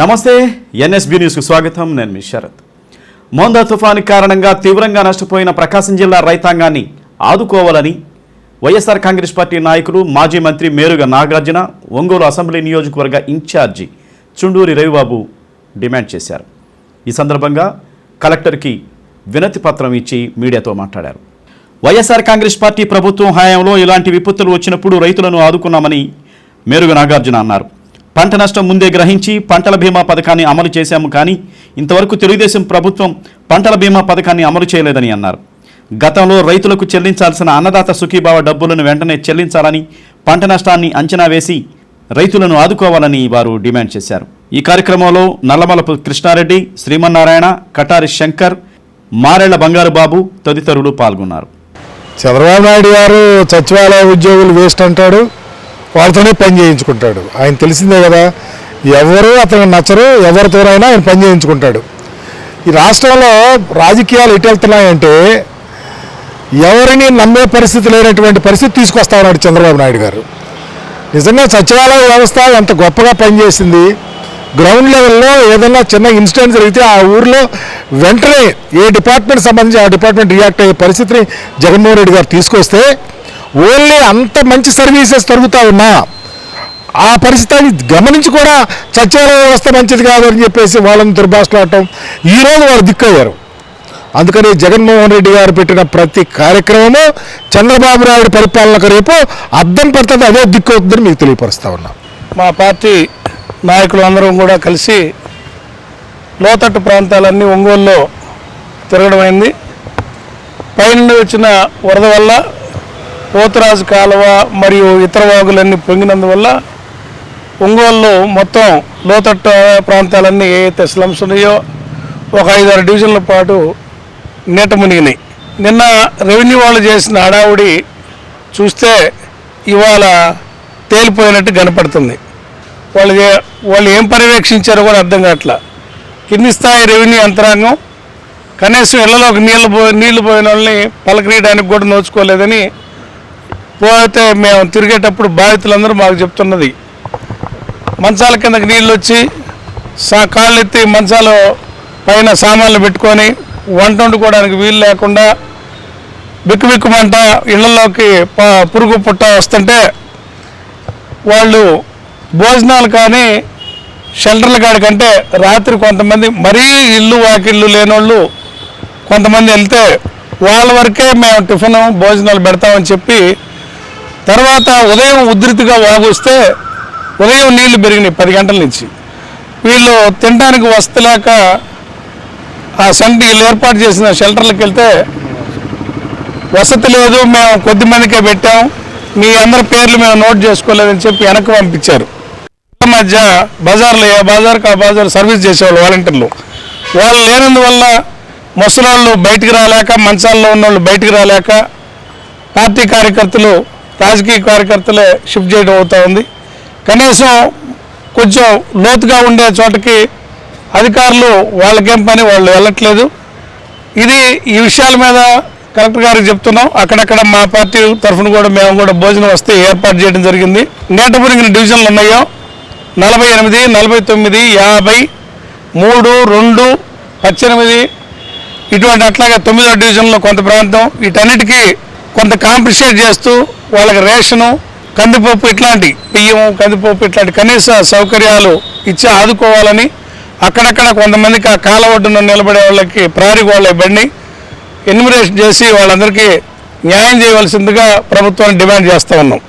నమస్తే ఎన్ఎస్బి న్యూస్కు స్వాగతం. నేను మీ శరత్. మోందా తుఫాను కారణంగా తీవ్రంగా నష్టపోయిన ప్రకాశం జిల్లా రైతాంగాన్ని ఆదుకోవాలని వైఎస్ఆర్ కాంగ్రెస్ పార్టీ నాయకులు మాజీ మంత్రి మేరుగ నాగార్జున ఒంగోలు అసెంబ్లీ నియోజకవర్గ ఇన్ఛార్జి చుండూరి రవిబాబు డిమాండ్ చేశారు. ఈ సందర్భంగా కలెక్టర్కి వినతి పత్రం ఇచ్చి మీడియాతో మాట్లాడారు. వైఎస్ఆర్ కాంగ్రెస్ పార్టీ ప్రభుత్వం హయాంలో ఇలాంటి విపత్తులు వచ్చినప్పుడు రైతులను ఆదుకున్నామని మేరుగ నాగార్జున అన్నారు. పంట నష్టం ముందే గ్రహించి పంటల బీమా పథకాన్ని అమలు చేశాము కానీ ఇంతవరకు తెలుగుదేశం ప్రభుత్వం పంటల బీమా పథకాన్ని అమలు చేయలేదని అన్నారు. గతంలో రైతులకు చెల్లించాల్సిన అన్నదాత సుఖీభావ డబ్బులను వెంటనే చెల్లించాలని పంట నష్టాన్ని అంచనా వేసి రైతులను ఆదుకోవాలని వారు డిమాండ్ చేశారు. ఈ కార్యక్రమంలో నల్లమలపు కృష్ణారెడ్డి శ్రీమన్నారాయణ కటారి శంకర్ మారెళ్ళ బంగారు బాబు తదితరులు పాల్గొన్నారు. చంద్రబాబు నాయుడు గారు సచివాలయ ఉద్యోగులు వేస్ట్ అంటాడు. వాళ్ళతోనే పని చేయించుకుంటాడు. ఆయన తెలిసిందే కదా ఎవరు అతను నచ్చరు ఎవరితోనైనా ఆయన పని చేయించుకుంటాడు. ఈ రాష్ట్రంలో రాజకీయాలు ఎటు వెళ్తున్నాయంటే ఎవరిని నమ్మే పరిస్థితి లేనటువంటి పరిస్థితి తీసుకొస్తా ఉన్నాడు చంద్రబాబు నాయుడు గారు. నిజంగా సచివాలయ వ్యవస్థ ఎంత గొప్పగా పనిచేసింది. గ్రౌండ్ లెవెల్లో ఏదైనా చిన్న ఇన్సిడెంట్ జరిగితే ఆ ఊర్లో వెంటనే ఏ డిపార్ట్మెంట్ సంబంధించి ఆ డిపార్ట్మెంట్ రియాక్ట్ అయ్యే పరిస్థితిని జగన్మోహన్ రెడ్డి గారు తీసుకొస్తే ఓన్లీ అంత మంచి సర్వీసెస్ దొరుకుతా ఉన్నా ఆ పరిస్థితిని గమనించి కూడా సచివాలయ వ్యవస్థ మంచిది కాదని చెప్పేసి వాళ్ళని దుర్భాషలాడటం ఈరోజు వారు దిక్కయ్యారు అందుకని జగన్మోహన్ రెడ్డి గారు పెట్టిన ప్రతి కార్యక్రమము చంద్రబాబు నాయుడు పరిపాలనకు రేపు అర్థం పడుతుంది అదే దిక్కు అవుతుందని మీకు తెలియపరుస్తా ఉన్నా. మా పార్టీ నాయకులు అందరం కూడా కలిసి లోతట్టు ప్రాంతాలన్నీ ఒంగోలులో తిరగడం అయింది వచ్చిన వరద వల్ల పోతురాజు కాలువ మరియు ఇతర వాగులన్నీ పొంగినందువల్ల ఒంగోలులో మొత్తం లోతట్టు ప్రాంతాలన్నీ ఏవైతే స్లమ్స్ ఉన్నాయో ఒక ఐదారు డివిజన్ల పాటు నీట మునిగినాయి. నిన్న రెవెన్యూ వాళ్ళు చేసిన హడావుడి చూస్తే ఇవాళ తేలిపోయినట్టు కనపడుతుంది. వాళ్ళు వాళ్ళు ఏం పర్యవేక్షించారో కూడా అర్థం కావట్లా. కింది స్థాయి రెవెన్యూ యంత్రాంగం కనీసం ఇళ్ళలోకి నీళ్ళు పో నీళ్ళు పోయిన వాళ్ళని పలకరీయడానికి కూడా నోచుకోలేదని పోతే మేము తిరిగేటప్పుడు బాధితులందరూ మాకు చెప్తున్నది. మంచాల కిందకి నీళ్ళు వచ్చి సా కాళ్ళు ఎత్తి మంచాలు పైన సామాన్లు పెట్టుకొని వంట వండుకోవడానికి వీలు లేకుండా బిక్కుబిక్కుమంట ఇళ్ళలోకి పురుగు పుట్ట వస్తుంటే వాళ్ళు భోజనాలు కానీ షెల్టర్ల కాడి కంటే రాత్రి కొంతమంది మరీ ఇల్లు వాకిళ్ళు లేనోళ్ళు కొంతమంది వెళ్తే వాళ్ళ వరకే మేము టిఫిన్ భోజనాలు పెడతామని చెప్పి తర్వాత ఉదయం ఉధృతిగా వాగొస్తే ఉదయం నీళ్ళు పెరిగినాయి పది గంటల నుంచి. వీళ్ళు తినడానికి వస్తలేక ఆ సంటి వీళ్ళు ఏర్పాటు చేసిన షెల్టర్లకు వెళ్తే వసతి లేదు మేము కొద్ది మందికే పెట్టాం మీ అందరి పేర్లు మేము నోట్ చేసుకోలేదని చెప్పి వెనక్కి పంపించారు. మధ్య బజార్లో ఏ బజార్కి ఆ బజార్ సర్వీస్ చేసేవాళ్ళు వాలంటీర్లు. వాళ్ళు లేనందువల్ల ముసలాళ్ళు బయటికి రాలేక మంచాల్లో ఉన్న వాళ్ళు బయటికి రాలేక పార్టీ కార్యకర్తలు రాజకీయ కార్యకర్తలే షిఫ్ట్ చేయడం అవుతూ ఉంది. కనీసం కొంచెం లోతుగా ఉండే చోటకి అధికారులు వాళ్ళకేం పని వాళ్ళు వెళ్ళట్లేదు. ఇది ఈ విషయాల మీద కలెక్టర్ గారికి చెప్తున్నాం. అక్కడక్కడ మా పార్టీ తరఫున కూడా మేము కూడా భోజనం వస్తే ఏర్పాటు చేయడం జరిగింది. నేట పొరిగిన డివిజన్లు ఉన్నాయో? నలభై ఎనిమిది నలభై తొమ్మిది యాభై మూడు రెండు పద్దెనిమిది ఇటువంటి అట్లాగే తొమ్మిదో డివిజన్లో కొంత ప్రాంతం. వీటన్నిటికీ కొంత కాంప్రిషేట్ చేస్తూ వాళ్ళకి రేషను కందిపప్పు ఇట్లాంటి బియ్యం కందిపప్పు ఇట్లాంటి కనీస సౌకర్యాలు ఇచ్చి ఆదుకోవాలని అక్కడక్కడ కొంతమందికి ఆ కాల ఒడ్డున నిలబడే వాళ్ళకి ప్రారి వాళ్ళ ఇవ్వండి. ఎన్యూమరేషన్ చేసి వాళ్ళందరికీ న్యాయం చేయవలసిందిగా ప్రభుత్వాన్ని డిమాండ్ చేస్తూ ఉన్నాం.